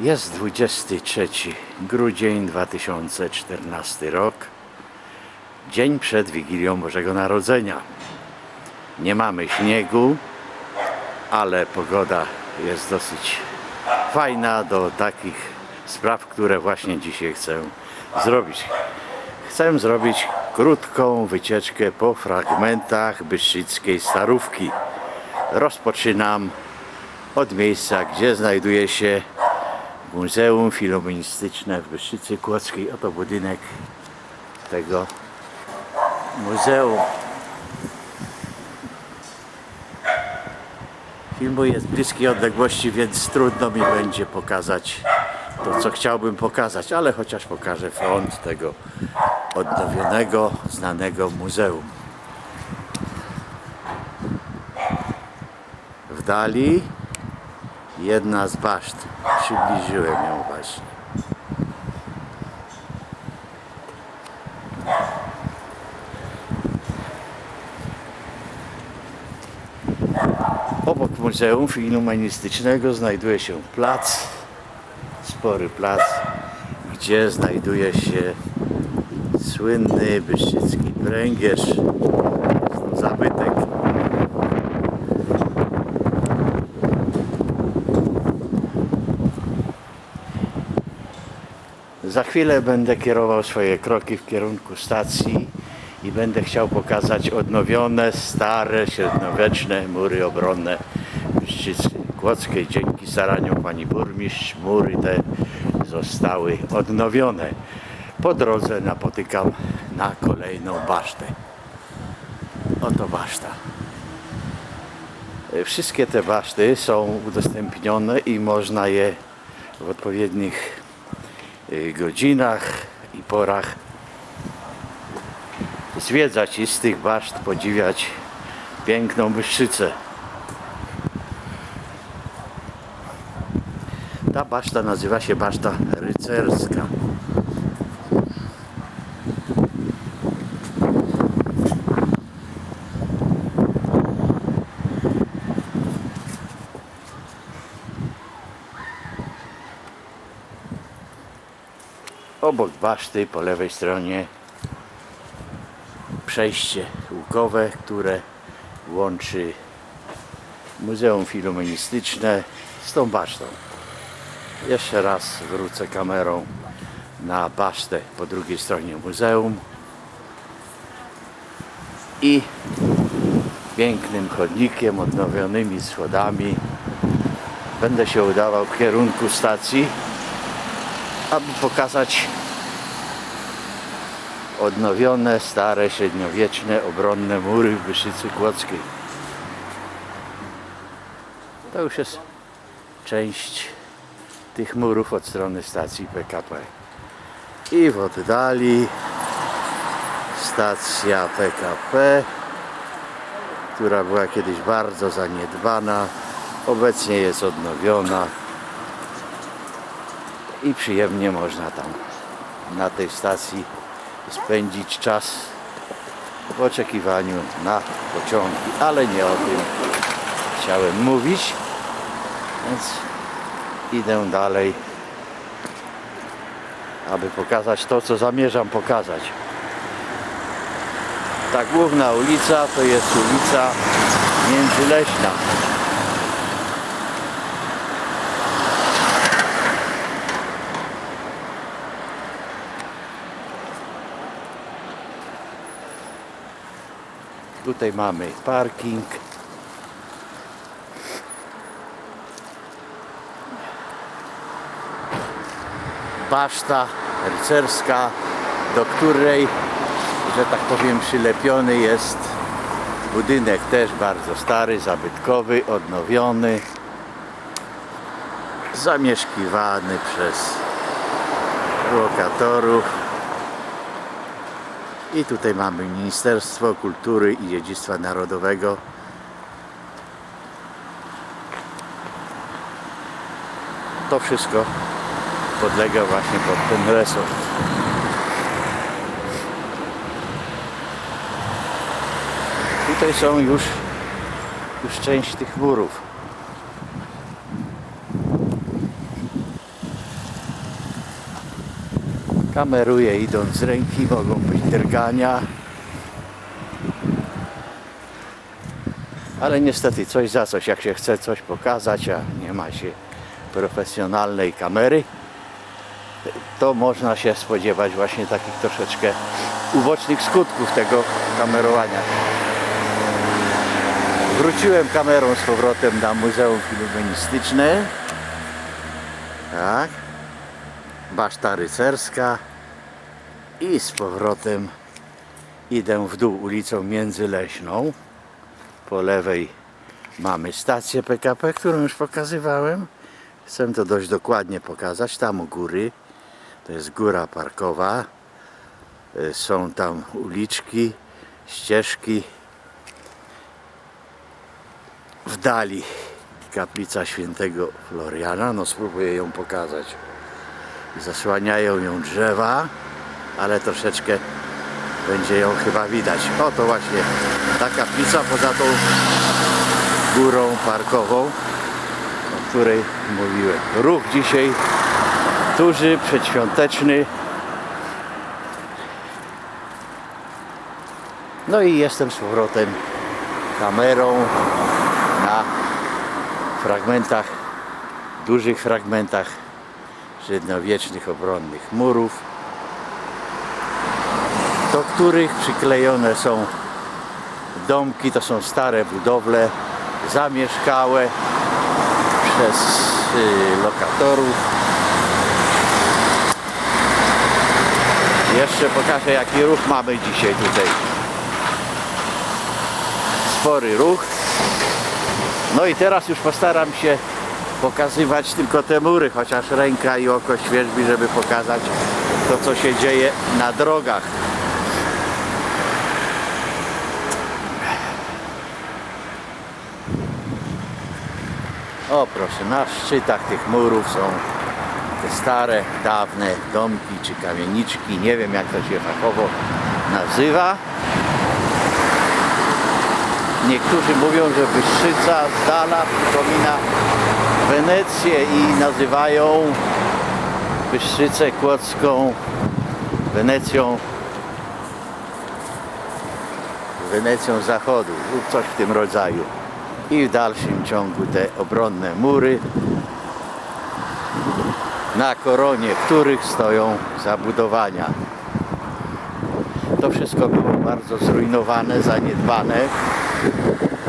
Jest 23 grudzień 2014 rok. Dzień przed Wigilią Bożego Narodzenia. Nie mamy śniegu, ale pogoda jest dosyć fajna do takich spraw, które właśnie dzisiaj chcę zrobić. Chcę zrobić krótką wycieczkę po fragmentach Bystrzyckiej Starówki. Rozpoczynam od miejsca, gdzie znajduje się Muzeum Filoministyczne w Bystrzycy Kłodzkiej. Oto budynek tego muzeum. Filmuję z bliskiej odległości, więc trudno mi będzie pokazać to, co chciałbym pokazać, ale chociaż pokażę front tego odnowionego, znanego muzeum. W dali jedna z baszt. Przybliżyłem ją właśnie. Obok Muzeum Filumanistycznego znajduje się plac, spory plac, gdzie znajduje się słynny bystrzycki pręgierz. Jest to zabytek. Za chwilę będę kierował swoje kroki w kierunku stacji i będę chciał pokazać odnowione, stare, średniowieczne mury obronne Bystrzycy Kłodzkiej. Dzięki staraniom pani burmistrz mury te zostały odnowione. Po drodze napotykam na kolejną basztę. Oto baszta. Wszystkie te baszty są udostępnione i można je w odpowiednich godzinach i porach zwiedzać i z tych baszt podziwiać piękną Bystrzycę. Ta baszta nazywa się baszta rycerska. Obok baszty po lewej stronie przejście łukowe, które łączy Muzeum Filomenistyczne z tą basztą. Jeszcze raz wrócę kamerą na basztę po drugiej stronie muzeum i pięknym chodnikiem, odnowionymi schodami będę się udawał w kierunku stacji, aby pokazać odnowione, stare, średniowieczne, obronne mury w Wyszycy Kłodzkiej. To już jest część tych murów od strony stacji PKP. I w oddali stacja PKP, która była kiedyś bardzo zaniedbana, obecnie jest odnowiona i przyjemnie można tam na tej stacji spędzić czas w oczekiwaniu na pociągi, ale nie o tym chciałem mówić, więc idę dalej, aby pokazać to, co zamierzam pokazać. Ta główna ulica to jest ulica Międzyleśna. Tutaj mamy parking. Baszta rycerska, do której, że tak powiem, przylepiony jest budynek też bardzo stary, zabytkowy, odnowiony, zamieszkiwany przez lokatorów. I tutaj mamy Ministerstwo Kultury i Dziedzictwa Narodowego. To wszystko podlega właśnie pod ten resort. Tutaj są już, już część tych murów. Kameruję idąc z ręki, mogą drgania. Ale niestety coś za coś, jak się chce coś pokazać, a nie ma się profesjonalnej kamery, to można się spodziewać właśnie takich troszeczkę ubocznych skutków tego kamerowania. Wróciłem kamerą z powrotem na Muzeum Filumenistyczne. Tak. Baszta rycerska. I z powrotem idę w dół ulicą Międzyleśną. Po lewej mamy stację PKP, którą już pokazywałem. Chcę to dość dokładnie pokazać. Tam u góry to jest góra parkowa. Y, Są tam uliczki, ścieżki. W dali kaplica świętego Floriana. No spróbuję ją pokazać. Zasłaniają ją drzewa, ale troszeczkę będzie ją chyba widać. Oto właśnie ta kaplica poza tą górą parkową, o której mówiłem. Ruch dzisiaj duży, przedświąteczny. No i jestem z powrotem kamerą na fragmentach, dużych fragmentach średniowiecznych obronnych murów, do których przyklejone są domki, to są stare budowle zamieszkałe przez y, lokatorów. Jeszcze pokażę jaki ruch mamy dzisiaj tutaj. Spory ruch. No i teraz już postaram się pokazywać tylko te mury, chociaż ręka i oko świeżbi, żeby pokazać to co się dzieje na drogach. O proszę, na szczytach tych murów są te stare, dawne domki czy kamieniczki, nie wiem jak to się fachowo nazywa. Niektórzy mówią, że Wystrzyca z dala przypomina Wenecję i nazywają Wystrzycę Kłodzką Wenecją Wenecją Zachodu lub coś w tym rodzaju. I w dalszym ciągu te obronne mury, na koronie których stoją zabudowania. To wszystko było bardzo zrujnowane, zaniedbane.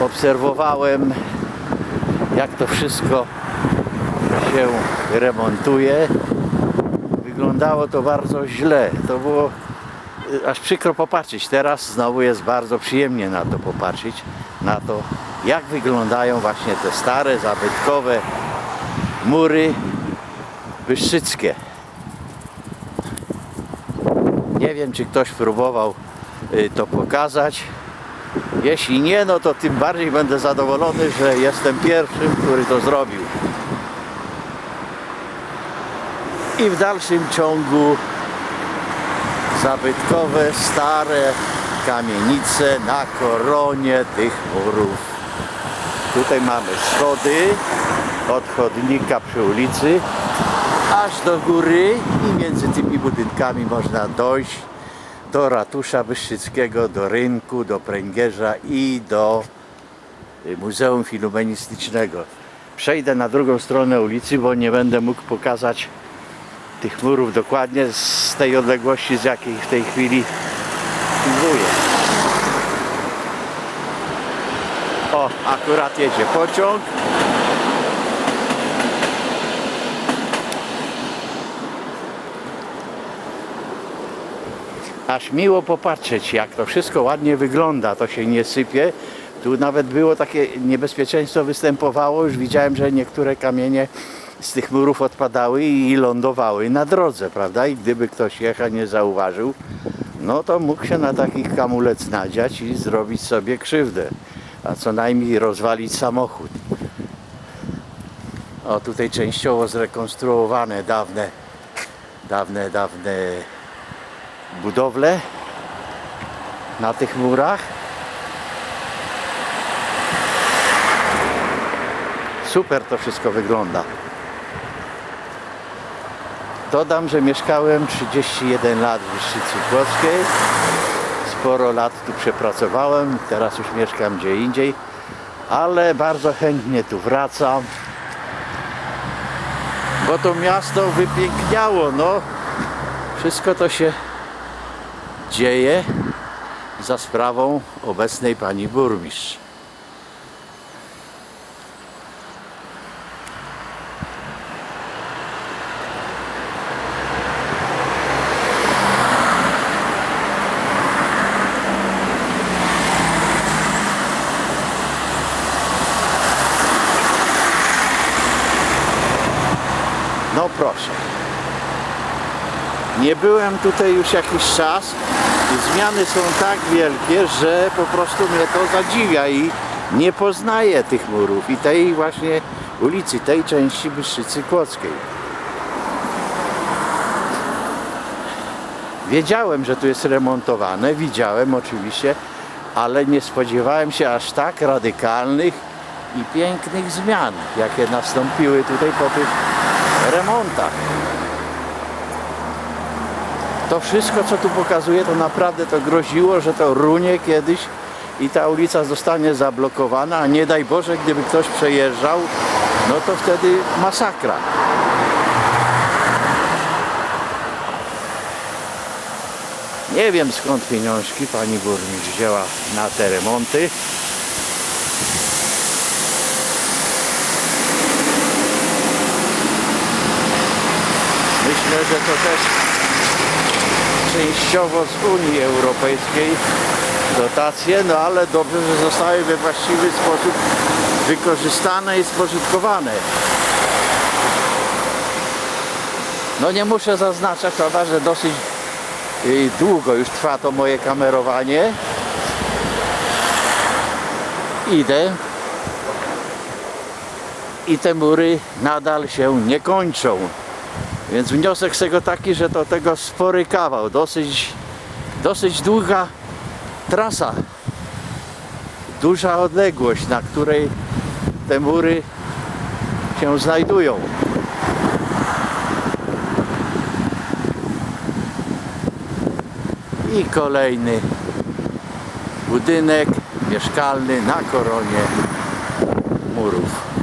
Obserwowałem, jak to wszystko się remontuje. Wyglądało to bardzo źle. To było aż przykro popatrzeć. Teraz znowu jest bardzo przyjemnie na to popatrzeć, na to, jak wyglądają właśnie te stare, zabytkowe mury wyszczyckie. Nie wiem, czy ktoś próbował y, to pokazać. Jeśli nie, no to tym bardziej będę zadowolony, że jestem pierwszym, który to zrobił. I w dalszym ciągu zabytkowe, stare kamienice na koronie tych murów. Tutaj mamy schody od chodnika przy ulicy aż do góry i między tymi budynkami można dojść do ratusza Wyszczyckiego, do rynku, do pręgierza i do y, Muzeum Filumenistycznego. Przejdę na drugą stronę ulicy, bo nie będę mógł pokazać tych murów dokładnie z tej odległości, z jakiej w tej chwili filmuję. O, akurat jedzie pociąg. Aż miło popatrzeć, jak to wszystko ładnie wygląda, to się nie sypie. Tu nawet było takie niebezpieczeństwo występowało, już widziałem, że niektóre kamienie z tych murów odpadały i lądowały na drodze, prawda? I gdyby ktoś jechał nie zauważył, no to mógł się na taki kamulec nadziać i zrobić sobie krzywdę, a co najmniej rozwalić samochód. O, tutaj częściowo zrekonstruowane dawne, dawne, dawne budowle na tych murach. Super to wszystko wygląda. Dodam, że mieszkałem 31 lat w Wyszczycy Kłodzkiej. Sporo lat tu przepracowałem, teraz już mieszkam gdzie indziej, ale bardzo chętnie tu wracam. Bo to miasto wypiękniało, no. Wszystko to się dzieje za sprawą obecnej pani burmistrz. No proszę. Nie byłem tutaj już jakiś czas i zmiany są tak wielkie, że po prostu mnie to zadziwia i nie poznaję tych murów i tej właśnie ulicy, tej części Bystrzycy Kłodzkiej. Wiedziałem, że tu jest remontowane, widziałem oczywiście, ale nie spodziewałem się aż tak radykalnych i pięknych zmian, jakie nastąpiły tutaj po tych remontach. To wszystko, co tu pokazuje, to naprawdę to groziło, że to runie kiedyś i ta ulica zostanie zablokowana, a nie daj Boże, gdyby ktoś przejeżdżał, no to wtedy masakra. Nie wiem skąd pieniążki pani burmistrz wzięła na te remonty. Myślę, że to też częściowo z Unii Europejskiej dotacje, no ale dobrze, że zostały we właściwy sposób wykorzystane i spożytkowane. No nie muszę zaznaczać, prawda, że dosyć y, długo już trwa to moje kamerowanie. Idę i te mury nadal się nie kończą. Więc wniosek z tego taki, że to tego spory kawał, dosyć, dosyć długa trasa, duża odległość, na której te mury się znajdują. I kolejny budynek mieszkalny na koronie murów.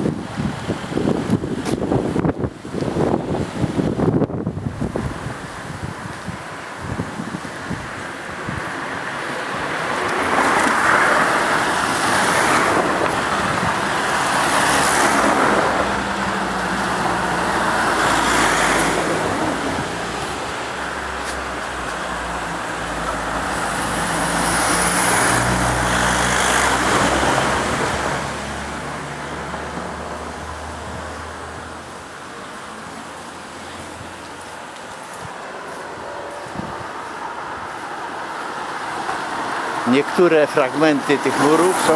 Niektóre fragmenty tych murów są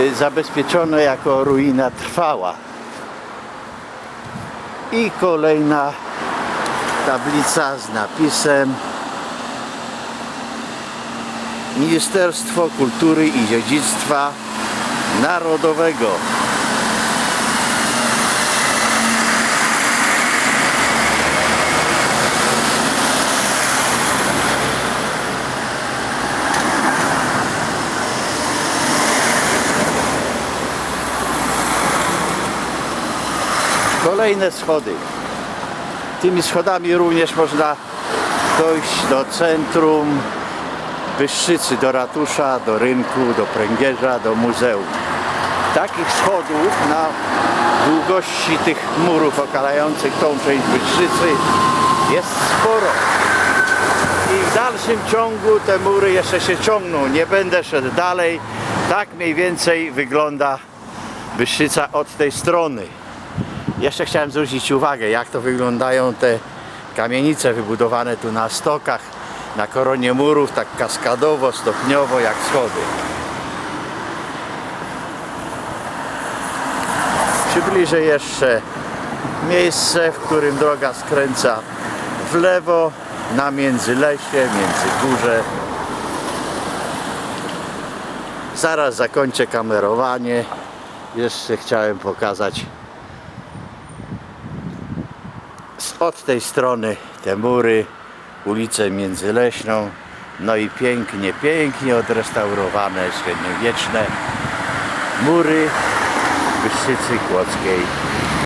y, zabezpieczone jako ruina trwała. I kolejna tablica z napisem Ministerstwo Kultury i Dziedzictwa Narodowego. Kolejne schody. Tymi schodami również można dojść do centrum Bystrzycy, do ratusza, do rynku, do pręgierza, do muzeum. Takich schodów na długości tych murów okalających tą część Bystrzycy jest sporo. I w dalszym ciągu te mury jeszcze się ciągną. Nie będę szedł dalej. Tak mniej więcej wygląda Bystrzyca od tej strony. Jeszcze chciałem zwrócić uwagę, jak to wyglądają te kamienice wybudowane tu na stokach, na koronie murów, tak kaskadowo, stopniowo, jak schody. Przybliżę jeszcze miejsce, w którym droga skręca w lewo, na międzylesie, międzygórze. Zaraz zakończę kamerowanie. Jeszcze chciałem pokazać z- od tej strony te mury, ulicę Międzyleśną, no i pięknie, pięknie odrestaurowane, średniowieczne mury Bystrzycy Kłodzkiej.